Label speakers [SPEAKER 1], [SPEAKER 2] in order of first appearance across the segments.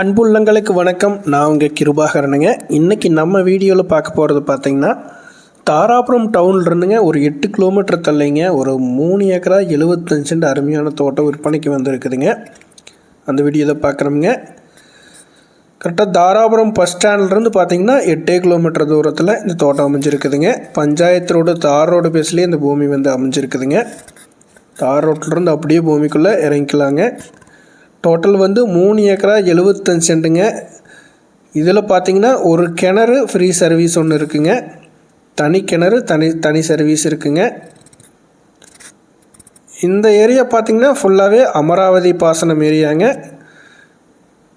[SPEAKER 1] அன்புள்ளங்களுக்கு வணக்கம். நான் உங்கள் கிருபாகரனுங்க. இன்றைக்கி நம்ம வீடியோவில் பார்க்க போகிறது பார்த்தீங்கன்னா தாராபுரம் டவுன்ல இருந்துங்க ஒரு எட்டு கிலோமீட்டர் தள்ளிங்க ஒரு மூணு ஏக்கரா எழுபத்தஞ்சு அருமையான தோட்டம் விற்பனைக்கு வந்திருக்குதுங்க. அந்த வீடியோவில் பார்க்குறோமுங்க கரெக்டாக தாராபுரம் பஸ் ஸ்டாண்ட்லேருந்து பார்த்தீங்கன்னா எட்டே கிலோமீட்டர் தூரத்தில் இந்த தோட்டம் அமைஞ்சிருக்குதுங்க. பஞ்சாயத்து ரோடு தார் ரோடு பேஸ்லேயே இந்த பூமி வந்து அமைஞ்சிருக்குதுங்க. தார் ரோட்லேருந்து அப்படியே பூமிக்குள்ளே இறங்கிக்கலாங்க. டோட்டல் வந்து மூணு ஏக்கரா எழுபத்தஞ்சு சென்ட்டுங்க. இதில் பார்த்தீங்கன்னா ஒரு கிணறு ஃப்ரீ சர்வீஸ் ஒன்று இருக்குங்க. தனி கிணறு தனி தனி சர்வீஸ் இருக்குங்க. இந்த ஏரியா பார்த்தீங்கன்னா ஃபுல்லாகவே அமராவதி பாசனம் ஏரியாங்க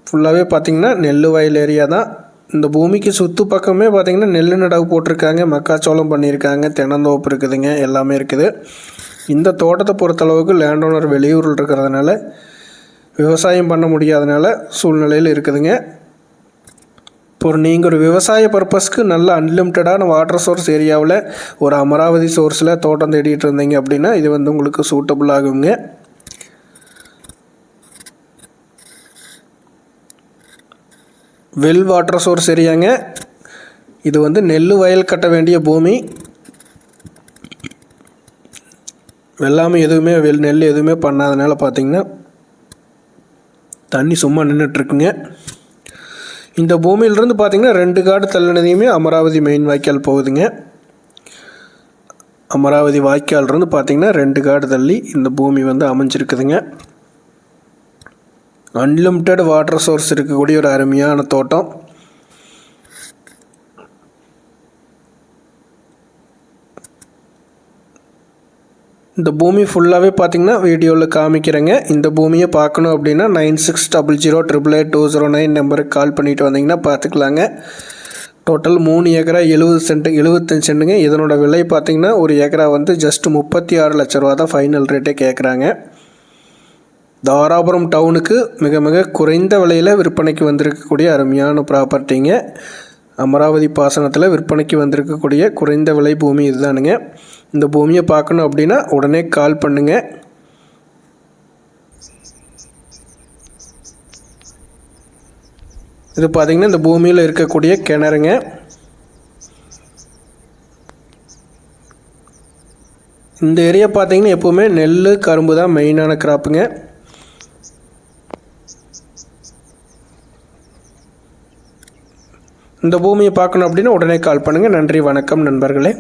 [SPEAKER 1] ஃபுல்லாகவே பார்த்திங்கன்னா நெல் வயல் ஏரியா தான். இந்த பூமிக்கு சுற்று பக்கமே பார்த்தீங்கன்னா நெல் நடவு போட்டிருக்காங்க. மக்காச்சோளம் பண்ணியிருக்காங்க. தென்னந்தோப்பு இருக்குதுங்க. எல்லாமே இருக்குது. இந்த தோட்டத்தை பொறுத்தளவுக்கு லேண்ட் ஓனர் வெளியூரில் இருக்கிறதுனால விவசாயம் பண்ண முடியாதனால சூழ்நிலையில் இருக்குதுங்க. இப்போ நீங்கள் ஒரு விவசாய பர்பஸ்க்கு நல்ல அன்லிமிட்டடான வாட்டர் சோர்ஸ் ஏரியாவில் ஒரு அமராவதி சோர்ஸில் தோட்டம் தேடிட்டு இருந்தீங்க அப்படின்னா இது வந்து உங்களுக்கு சூட்டபுள் ஆகுங்க. வெல் வாட்டர் சோர்ஸ் ஏரியாங்க. இது வந்து நெல் வயல் கட்ட வேண்டிய பூமி. வெள்ளாமை எதுவுமே வெல் நெல் எதுவுமே பண்ணாதனால பார்த்தீங்கன்னா தண்ணி சும்மா நின்றுட்டுருக்குங்க இந்த பூமியிலிருந்து பார்த்தீங்கன்னா ரெண்டு காடு தள்ளினதையுமே அமராவதி மெயின் வாய்க்கால் போகுதுங்க. அமராவதி வாய்க்கால்ருந்து பார்த்திங்கன்னா ரெண்டு காடு தள்ளி இந்த பூமி வந்து அமைஞ்சிருக்குதுங்க. அன்லிமிட்டெட் வாட்டர் சோர்ஸ் இருக்கக்கூடிய ஒரு அருமையான தோட்டம். இந்த பூமி ஃபுல்லாகவே பார்த்தீங்கன்னா வீடியோவில் காமிக்கிறேங்க. இந்த பூமியை பார்க்கணும் அப்படின்னா nine six double zero triple eight two zero nine நம்பருக்கு கால் பண்ணிட்டு வந்தீங்கன்னா பார்த்துக்கலாங்க டோட்டல் மூணு ஏக்கரா எழுபது சென்ட் எழுபத்தஞ்சு சென்ட்டுங்க இதனோட விலை பார்த்திங்கன்னா ஒரு ஏக்கரா வந்து ஜஸ்ட் முப்பத்தி ஆறு லட்ச ரூபா தான் ஃபைனல் ரேட்டே கேட்குறாங்க தாராபுரம் டவுனுக்கு மிக மிக குறைந்த விலையில் விற்பனைக்கு வந்திருக்கக்கூடிய அருமையான ப்ராப்பர்ட்டிங்க அமராவதி பாசனத்தில் விற்பனைக்கு வந்திருக்கக்கூடிய குறைந்த விலை பூமி இதுதானுங்க. இந்த பூமியை பார்க்கணும் அப்படின்னா உடனே கால் பண்ணுங்கள் இது பார்த்திங்கன்னா இந்த பூமியில் இருக்கக்கூடிய கிணறுங்க. இந்த ஏரியா பார்த்தீங்கன்னா எப்போவுமே நெல் கரும்பு தான் மெயினான கிராப்புங்க இந்த பூமியை பார்க்கணும் அப்படின்னா உடனே கால் பண்ணுங்கள் நன்றி வணக்கம் நண்பர்களே.